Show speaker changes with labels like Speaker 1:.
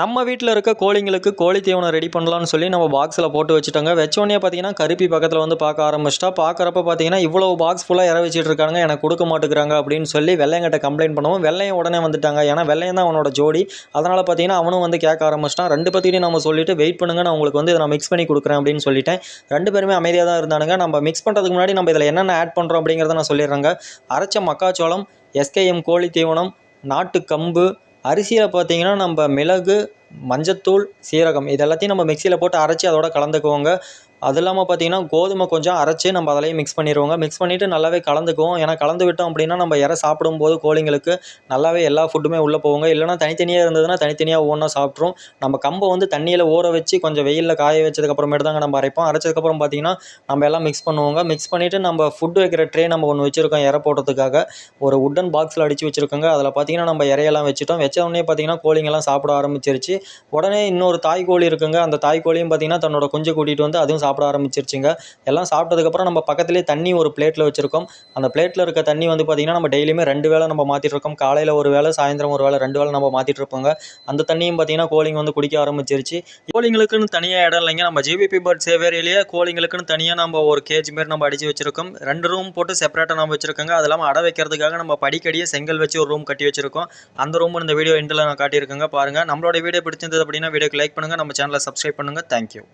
Speaker 1: நம்ம வீட்டில் இருக்க கோழிங்களுக்கு கோழி தீவனம் ரெடி பண்ணலாம்னு சொல்லி நம்ம பாக்ஸில் போட்டு வச்சுட்டோங்க. வச்சோடனே பார்த்தீங்கன்னா கருப்பி பக்கத்தில் வந்து பார்க்க ஆரம்பிச்சிட்டா. பார்க்குறப்ப பார்த்தீங்கன்னா இவ்வளோ பாக்ஸ் ஃபுல்லாக இற வச்சுட்டு இருக்காங்க எனக்கு கொடுக்க மாட்டேங்கிறாங்க அப்படின்னு சொல்லி வெள்ளையங்கிட்ட கம்ப்ளைண்ட் பண்ணுவோம். வெள்ளையும் உடனே வந்துட்டாங்க. ஏன்னா வெள்ளையும் தான் அவனோட ஜோடி. அதனால் பார்த்தீங்கன்னா அவனும் வந்து கேட்க ஆரம்பிச்சிட்டான். ரெண்டு பற்றியும் நம்ம சொல்லிட்டு வெயிட் பண்ணுங்க நான் உங்களுக்கு வந்து இதை நான் மிக்ஸ் பண்ணி கொடுக்குறேன் அப்படின்னு சொல்லிட்டேன். ரெண்டு பேருமே அமைதியாக தான் இருந்தானுங்க. நம்ம மிக்ஸ் பண்ணுறதுக்கு முன்னாடி நம்ம இதில் என்னென்ன ஆட் பண்ணுறோம் அப்படிங்கிறத நான் சொல்லிடுறேங்க. அரைச்ச மக்காச்சோளம் எஸ்கேஎம் கோழி தீவனம் நாட்டு கம்பு அரிசியில் பார்த்தீங்கன்னா நம்ம மிளகு மஞ்சத்தூள் சீரகம் இது எல்லாத்தையும் நம்ம மிக்சியில் போட்டு அரைச்சி அதோட கலந்துக்குவோங்க. அது இல்லாமல் பார்த்தீங்கன்னா கோதுமை கொஞ்சம் அரைச்சி நம்ம அதிலையும் மிக்ஸ் பண்ணிடுவோங்க மிக்ஸ் பண்ணிவிட்டு நல்லாவே கலந்துக்குவோம். ஏன்னா கலந்து விட்டோம் அப்படின்னா நம்ம இறை சாப்பிடும்போது கோழிங்களுக்கு நல்லாவே எல்லா ஃபுட்டுமே உள்ளே போவோங்க இல்லைனா தனித்தனியாக இருந்ததுன்னா தனித்தனியாக ஒவ்வொன்றா சாப்பிட்ரும் நம்ம கம்பை வந்து தண்ணியில் ஊற வச்சு கொஞ்சம் வெயிலில் காய வச்சதுக்கப்புறமேட்டு தாங்க நம்ம அரைப்போம். அரைச்சதுக்கப்புறம் பார்த்தீங்கன்னா நம்ம எல்லாம் மிக்ஸ் பண்ணுவோங்க. மிக்ஸ் பண்ணிவிட்டு நம்ம ஃபுட் வைக்கிற ட்ரே நம்ம ஒன்று வச்சுருக்கோம் இறை போடுறதுக்காக. ஒரு உட்டன் பாக்ஸில் அடித்து வச்சுருக்கோங்க. அதில் பார்த்தீங்கன்னா நம்ம இறையெல்லாம் வச்சுட்டோம். வச்ச உடனே பார்த்தீங்கன்னா கோழிங்கெல்லாம் சாப்பிட ஆரம்பிச்சிருச்சு. உடனே இன்னொரு தாய் கோழி இருக்குங்க. அந்த தாய் கோழியும் பார்த்தீங்கன்னா தன்னோட குஞ்சு கூட்டிகிட்டு வந்து அதுவும் சாப்பிட ஆரம்பிச்சிருச்சுங்க. எல்லாம் சாப்பிட்டதுக்கப்புறம் நம்ம பக்கத்துலேயே தண்ணி ஒரு பிளேட்டில் வச்சுருக்கோம். அந்த பிளேட்டில் இருக்க தண்ணி வந்து பார்த்திங்கன்னா நம்ம டெய்லியுமே ரெண்டு வேளை நம்ம மாற்றிட்டு இருக்கோம். காலையில் ஒரு வேளை சாயந்தரம் ஒரு வேளை ரெண்டு வேளை நம்ம மாற்றிட்டு இருப்போங்க. அந்த தண்ணியும் பார்த்திங்கன்னா கோழிங்க வந்து குடிக்க ஆரம்பிச்சிருச்சு. கோழிங்களுக்குன்னு தனியாக இடம் இல்லைங்க. நம்ம ஜிபிபி பேர்ட் சேவேரியிலேயே கோழிங்களுக்குன்னு தனியாக நம்ம ஒரு கேஜ் மாரி நம்ம அடித்து வச்சுருக்கோம். ரெண்டு ரூம் போட்டு செப்பரேட்டாக நம்ம வச்சுருக்கோங்க. அது இல்லாமல் அடை வைக்கிறதுக்காக நம்ம படிக்கடியே செங்கல் வச்சு ஒரு ரூம் கட்டி வச்சுருக்கோம். அந்த ரூம் இந்த வீடியோ எண்டில் நான் காட்டியிருக்கேங்க. பாருங்கள் நம்மளோட வீடியோ பிடிச்சிருந்தது அப்படின்னா வீடியோக்கு லைக் பண்ணுங்கள் நம்ம சேனலை சப்ஸ்கிரைப் பண்ணுங்கள் தேங்க்யூ